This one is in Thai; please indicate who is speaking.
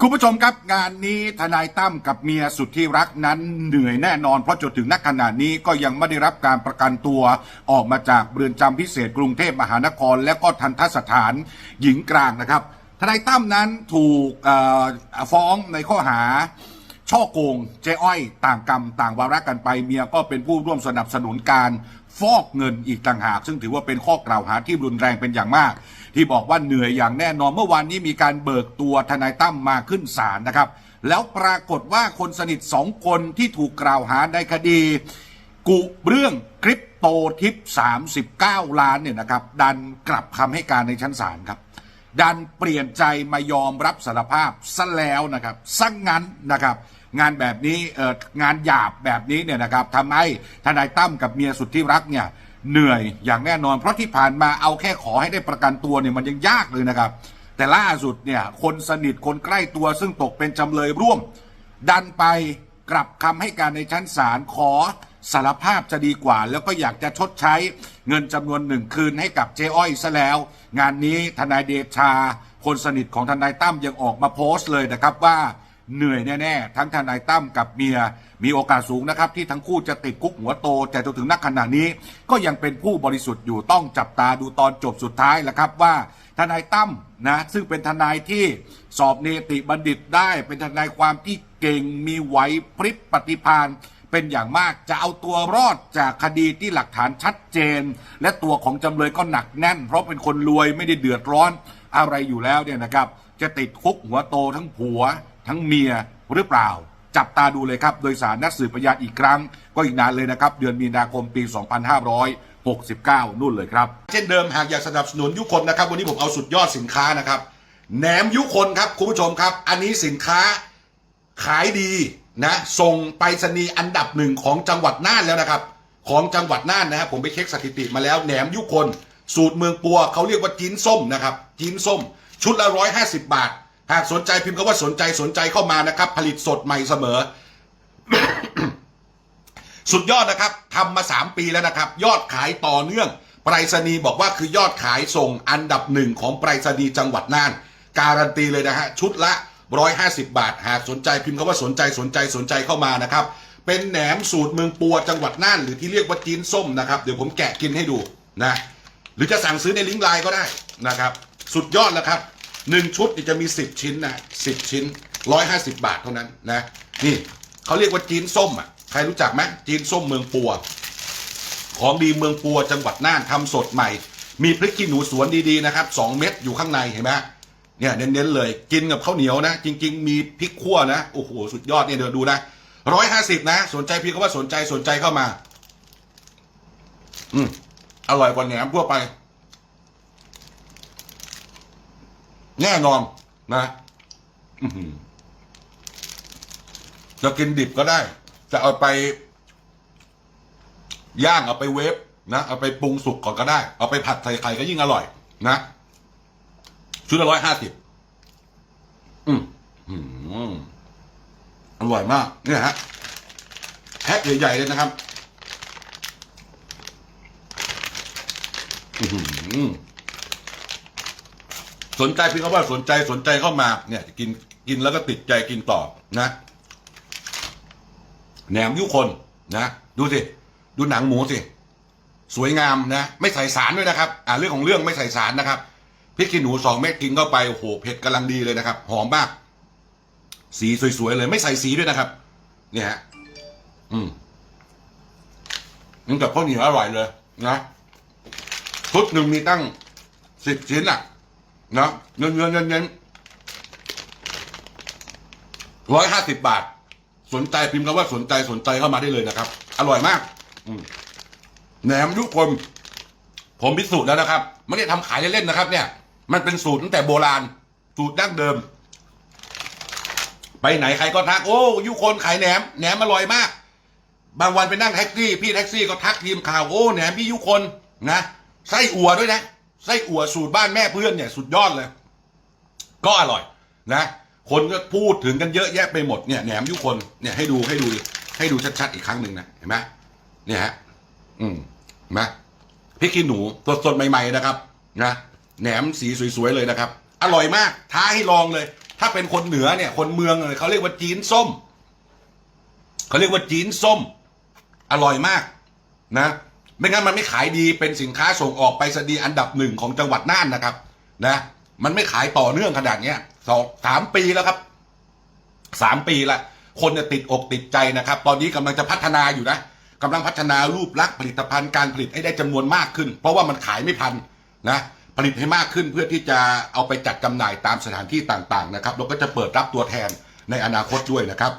Speaker 1: คุณผู้ชมครับงานนี้ทนายตั้มกับเมียสุดที่รักนั้นเหนื่อยแน่นอน เพราะจนถึงนักขณะนี้ก็ยังไม่ได้รับการประกันตัว ออกมาจากเรือนจำพิเศษกรุงเทพมหานคร และก็ทันทสถานหญิงกลางนะครับ ทนายตั้มนั้นถูกเอ่อฟ้องในข้อหา ช่อโกงเจ๊อ้อย ต่างกรรม ต่างวาระกันไปเมียก็เป็นผู้ร่วมสนับสนุนการฟอกเงินอีกต่างหาก ซึ่งถือว่าเป็นข้อกล่าวหาที่รุนแรงเป็นอย่างมาก ที่บอกว่าเหนื่อยอย่างแน่นอนเมื่อวานนี้มีการเบิกตัวทนายตั้มมาขึ้นศาลนะครับ แล้วปรากฏว่าคนสนิทสองคนที่ถูกกล่าวหาในคดี กุเรื่องคริปโตทิป 39 ล้านเนี่ยนะครับ ดันกลับคำให้การในชั้นศาลครับดันเปลี่ยนใจมายอมรับสารภาพซะแล้วนะครับซะงงั้นนะครับ งานแบบนี้งานหยาบแบบนี้เนี่ยนะครับทำให้ทนายตั้มกับเมียสุดที่รักเนี่ยเหนื่อยอย่างแน่นอน เพราะที่ผ่านมาเอาแค่ขอให้ได้ประกันตัวเนี่ยมันยังยากเลยนะครับ แต่ล่าสุดเนี่ยคนสนิทคนใกล้ตัวซึ่งตกเป็นจำเลยร่วม ดันไปกลับคำให้การในชั้นศาลขอสารภาพจะดีกว่า แล้วก็อยากจะชดใช้เงินจำนวนหนึ่งคืนให้กับเจ๊อ้อยซะแล้ว งานนี้ทนายเดชา คนสนิทของทนายตั้มยังออกมาโพสต์เลยนะครับว่า เหนื่อยแน่ๆทั้งทนายตั้มกับเมียมีโอกาสสูงนะครับ ที่ทั้งคู่จะติดคุกหัวโต แต่จนถึงนักขณะนี้ ก็ยังเป็นผู้บริสุทธิ์อยู่ต้องจับตาดูตอนจบสุดท้ายแหละครับว่าทนายตั้มนะซึ่งเป็นทนายที่สอบเนติบัณฑิตได้เป็นทนายความที่เก่งมีไหวพริบปฏิภาณเป็นอย่างมากจะเอาตัวรอดจากคดีที่หลักฐานชัดเจน และตัวของจำเลยก็หนักแน่น เพราะเป็นคนรวยไม่ได้เดือดร้อนอะไรอยู่แล้วเนี่ยนะครับ จะติดคุกหัวโตทั้งผัว ทั้งเมียหรือเปล่า จับตาดูเลยครับ โดยสารนัดสืบพยานอีกครั้ง ก็อีกนานเลยนะครับ เดือนมีนาคมปี 2569 นู่นเลยครับ เช่นเดิมหากอยากสนับสนุนยุคนนะครับ วันนี้ผมเอาสุดยอดสินค้านะครับแหนมยุคนครับคุณผู้ชมครับ อันนี้สินค้าขายดีนะส่งไปรษณีย์อันดับหนึ่งของจังหวัดน่านแล้วนะครับ ของจังหวัดน่านนะครับผมไปเช็คสถิติมาแล้วแหนมยุคน สูตรเมืองปัวเขาเรียกว่าจีนส้มนะครับจีนส้ม ชุดละร้อยห้าสิบบาท หากสนใจพิมพ์คำว่าสนใจสนใจเข้ามานะครับ ผลิตสดใหม่เสมอ สุดยอดนะครับทำมา 3 ปีแล้วนะครับ ยอดขายต่อเนื่องไปรษณีย์บอกว่าคือยอดขายส่งอันดับหนึ่งของไปรษณีย์จังหวัดน่าน การันตีเลยนะฮะชุดละ 150 บาท หากสนใจพิมพ์คำว่าสนใจสนใจสนใจเข้ามานะครับ เป็นแหนมสูตรเมืองปัวจังหวัดน่าน หรือที่เรียกว่าจีนส้มนะครับเดี๋ยวผมแกะกินให้ดูนะหรือจะสั่งซื้อในลิงก์ไลน์ก็ได้นะครับ สุดยอดแล้วครับ หนึ่งชุดจะมี10ชิ้นนะ10ชิ้น150บาทเท่านั้นนะ นี่เขาเรียกว่าจีนส้มอะใครรู้จักไหมจีนส้มเมืองปัว ของดีเมืองปัวจังหวัดน่านทำสดใหม่ มีพริกขี้หนูสวนดีๆนะครับสองเม็ดอยู่ข้างในเห็นไหมเนี่ยเน้นๆเลย กินกับข้าวเหนียวนะ จริง ๆ มีพริกขั่วนะโอ้โหสุดยอดเนี่ยเดี๋ยวดูนะร้อยห้าสิบนะ สนใจพี่ก็ว่าสนใจสนใจเข้ามา อืมอร่อยกว่าแหนมทั่วไป แน่นอนนะจะกินดิบก็ได้ จะเอาไป ย่างเอาไปเวฟนะเอาไปปรุงสุกก่อนก็ได้ เอาไปผัดใส่ไข่ก็ยิ่งอร่อย นะชุดละร้อยห้าสิบอืมอร่อยมาก เนี่ยฮะแพ็คใหญ่ๆเลยนะครับ อื้อหือ สนใจพี่เขาว่าสนใจสนใจเข้ามาเนี่ยกินกินแล้วก็ติดใจกินต่อนะแหนมยุคนนะดูสิดูหนังหมูสิสวยงามนะ ไม่ใส่สารด้วยนะครับ อ่าเรื่องของเรื่องไม่ใส่สารนะครับพริกขี้หนูสองเม็ดกินเข้าไปโอ้โหเผ็ดกำลังดีเลยนะครับ หอมมาก สีสวยๆเลยไม่ใส่สีด้วยนะครับ เนี่ยฮะอืมนี่กับข้าวเหนียวอร่อยเลยนะชุดหนึ่งมีตั้งสิบชิ้นอะ นะเงินเงินเงินเงินร้อยห้าสิบบาท สนใจพิมพ์คำว่าสนใจสนใจเข้ามาได้เลยนะครับ อร่อยมากมแหนมยุคนผมพิสูจน์แล้วนะครับไม่ได้ทำขายเล่นๆนะครับ เนี่ย มันเป็นสูตรตั้งแต่โบราณ สูตรดั้งเดิม ไปไหนใครก็ทัก โอ้ยุคนขายแหนมแหนมอร่อยมาก บางวันไปนั่งแท็กซี่ พี่แท็กซี่ก็ทักทีมข่าวโอ้แหนมพี่ยุคนนะไส้อั่วด้วยนะ ไส้อั่วสูตรบ้านแม่เพื่อนเนี่ยสุดยอดเลย ก็อร่อยนะ คนก็พูดถึงกันเยอะแยะไปหมดเนี่ยแหนมยุคนเนี่ยให้ดูให้ดูให้ดูชัดๆอีกครั้งหนึ่งนะเห็นไหมเนี่ยฮะอืมเห็นไหมพริกขี้หนูสดๆใหม่ ๆนะครับนะแหนมสีสวยๆเลยนะครับ อร่อยมากท้าให้ลองเลย ถ้าเป็นคนเหนือเนี่ย คนเมืองเลยเขาเรียกว่าจีนส้มเขาเรียกว่าจีนส้ม อร่อยมากนะ ไม่งั้นมันไม่ขายดีเป็นสินค้าส่งออกไปสดีอันดับหนึ่งของจังหวัดน่านนะครับ นะ มันไม่ขายต่อเนื่องขนาดเนี้ยสองสามปีแล้วครับสามปีละคนเนี่ยติดอกติดใจนะครับ ตอนนี้กำลังจะพัฒนาอยู่นะกำลังพัฒนารูปลักษณ์ผลิตภัณฑ์การผลิตให้ได้จำนวนมากขึ้น เพราะว่ามันขายไม่พันนะผลิตให้มากขึ้นเพื่อที่จะเอาไปจัดจำหน่ายตามสถานที่ต่างๆนะครับแล้วก็จะเปิดรับตัวแทนในอนาคตด้วยนะครับ